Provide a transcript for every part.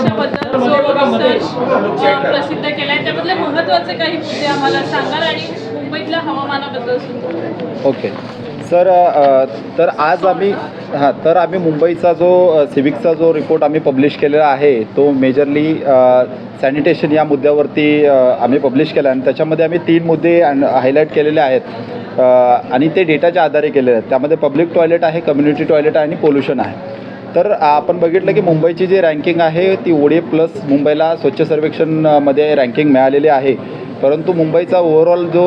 पक्षाबद्दल जो रिसर्च प्रसिद्ध केला आहे त्यामधले महत्त्वाचे काही मुद्दे आम्हाला सांगाल आणि मुंबईतल्या हवामानाबद्दल सुद्धा. ओके. सर तर आज आम्ही हां तर आम्ही मुंबईचा जो सिविकचा जो रिपोर्ट आम्ही पब्लिश केलेला आहे तो मेजरली सॅनिटेशन या मुद्द्यावरती आम्ही पब्लिश केला आणि त्याच्यामध्ये आम्ही तीन मुद्दे हायलाईट केलेले आहेत. आणि ते डेटाच्या आधारे केलेले आहेत. त्यामध्ये पब्लिक टॉयलेट आहे कम्युनिटी टॉयलेट आहे आणि पोल्युशन आहे. तर आपण बघितलं की मुंबईची जी रँकिंग आहे ती ओडे प्लस मुंबईला स्वच्छ सर्वेक्षणमध्ये रँकिंग मिळालेली आहे. परंतु मुंबईचा ओव्हरऑल जो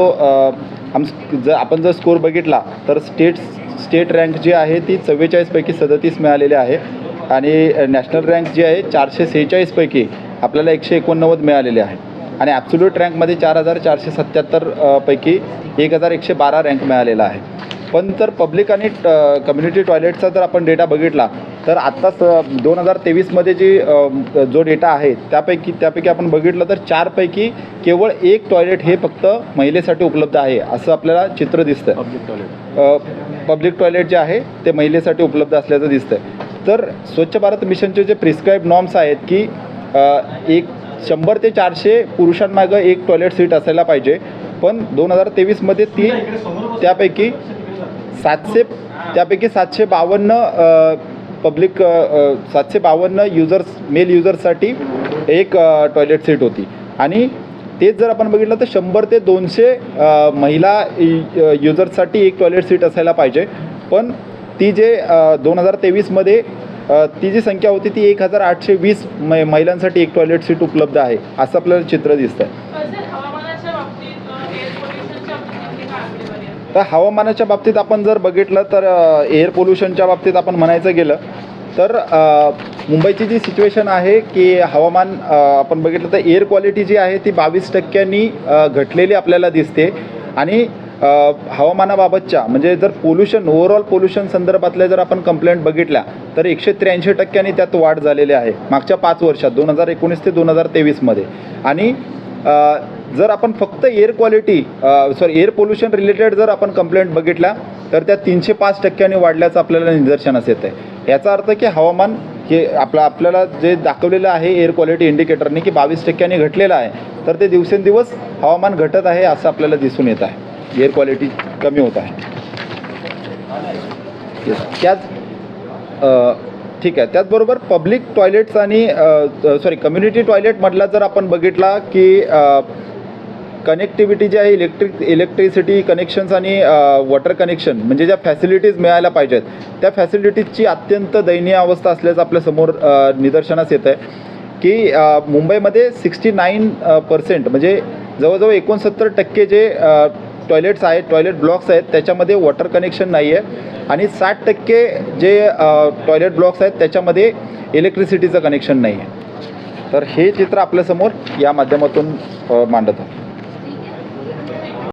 आम जर आपण जर स्कोर बघितला तर स्टेट स्टेट रँक जी आहे ती चव्वेचाळीसपैकी सदतीस मिळालेली आहे. आणि नॅशनल रँक जी आहे चारशे सेहेचाळीसपैकी आपल्याला एकशे एकोणनव्वद मिळालेले आहे. आणि ॲब्सोल्यूट रँकमध्ये चार हजार चारशे सत्याहत्तर पैकी एक हजार एकशे बारा रँक मिळालेला आहे. पण जर पब्लिक आणि कम्युनिटी टॉयलेटचा जर आपण डेटा बघितला तर आत्ताच दोन हजार तेवीसमध्ये जी जो डेटा आहे त्यापैकी त्यापैकी आपण बघितलं तर चारपैकी केवळ एक टॉयलेट हे फक्त महिलेसाठी उपलब्ध आहे असं आपल्याला चित्र दिसतं पब्लिक टॉयलेट पब्लिक टॉयलेट जे आहे ते महिलेसाठी उपलब्ध असल्याचं दिसतं तर स्वच्छ भारत मिशनचे जे प्रिस्क्राईब नॉर्म्स आहेत की एक शंभर ते चारशे पुरुषांमागं एक टॉयलेट सीट असायला पाहिजे पण दोन हजार तेवीसमध्ये ती त्यापैकी सातशे त्यापैकी सातशे बावन्न पब्लिक सातशे बावन्न युजर्स मेल युजर्ससाठी एक टॉयलेट सीट होती. आणि तेच जर आपण बघितलं तर शंभर ते दोनशे महिला युजर्ससाठी एक टॉयलेट सीट असायला पाहिजे. पण ती जे दोन हजार तेवीसमध्ये ती जी संख्या होती ती एक हजार आठशे वीस मै महिलांसाठी एक टॉयलेट सीट उपलब्ध आहे असं आपल्याला चित्र दिसतं सर हवामानाच्या बाबतीत एअर पोल्युशनच्या बाबतीत काय आकडेवारी आहे तर हवामानाच्या बाबतीत आपण जर बघितलं तर एअर पोल्युशनच्या बाबतीत आपण म्हणायचं गेलं तर मुंबईची जी सिच्युएशन आहे की हवामान आपण बघितलं तर एअर क्वालिटी जी आहे ती बावीस टक्क्यांनी घटलेली आपल्याला दिसते. आणि हवामानाबाबतच्या म्हणजे जर पोल्युशन ओव्हरऑल पोल्युशन संदर्भातल्या जर आपण कंप्लेंट बघितल्या तर एकशे त्र्याऐंशी टक्क्यांनी त्यात वाढ झालेली आहे मागच्या पाच वर्षात दोन हजार एकोणीस ते दोन हजार तेवीसमध्ये आणि जर आपण फक्त air quality sorry air pollution related जर आपण कंप्लेंट बघितल्या तर त्या तीनशे पाच टक्क्यांनी वाढल्याचं आपल्याला निदर्शनास येतं आहे याचा अर्थ की हवामान हे आपलं आपल्याला जे दाखवलेलं आहे एअर क्वालिटी इंडिकेटरने की बावीस टक्क्यांनी घटलेलं आहे तर ते दिवसेंदिवस हवामान घटत आहे असं आपल्याला दिसून येत आहे. एअर क्वालिटी कमी होत आहे. त्याच ठीक आहे. त्याचबरोबर पब्लिक टॉयलेट्स आणि सॉरी कम्युनिटी टॉयलेटमधला जर आपण बघितला की कनेक्टिव्हिटी जी आहे इलेक्ट्रिक इलेक्ट्रिसिटी कनेक्शन्स आणि वॉटर कनेक्शन म्हणजे ज्या फॅसिलिटीज मिळायला पाहिजेत त्या फॅसिलिटीजची अत्यंत दयनीय अवस्था असल्याचं आपल्यासमोर निदर्शनास येतं आहे. की मुंबईमध्ये सिक्स्टी नाईन पर्सेंट म्हणजे जवळजवळ एकोणसत्तर टक्के जे टॉयलेट्स आहेत टॉयलेट ब्लॉक्स आहेत त्याच्यामध्ये वॉटर कनेक्शन नाही आहे आणि साठ टक्के जे टॉयलेट ब्लॉक्स आहेत त्याच्यामध्ये इलेक्ट्रिसिटीचं कनेक्शन नाही आहे तर हे चित्र आपल्यासमोर या माध्यमातून मांडत आहोत.